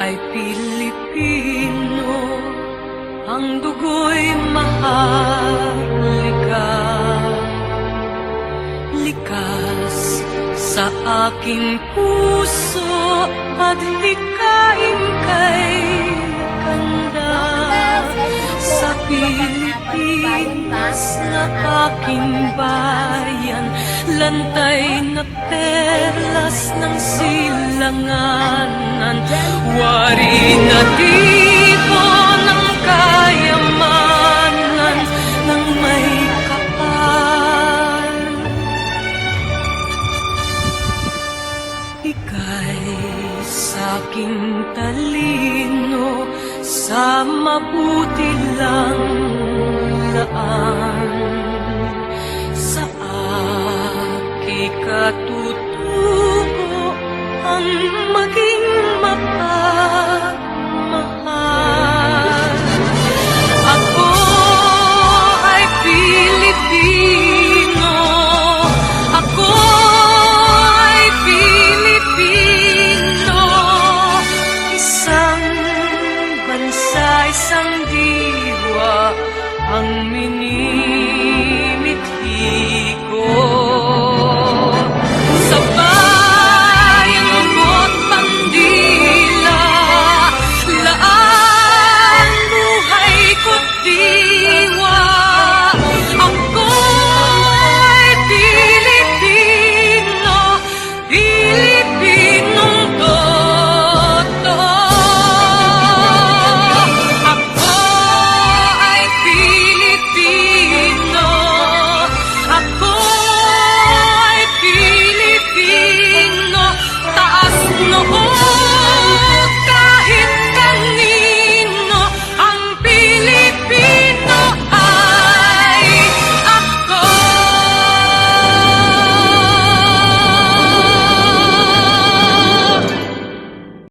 ay Pilipino. Ang dugo'y maharlika Likas sa aking puso at likas Pilipinas na aking bayan lantay na perlas ng silanganan. Wari na tipo ng kayamanan ng may kapal. Ika'y sa'king talino sa mabuti lang aki katutubo ang maging mapagmahal. Ako ay Pilipino. Ako ay Pilipino. Isang bansa, isang diwa Ang minimum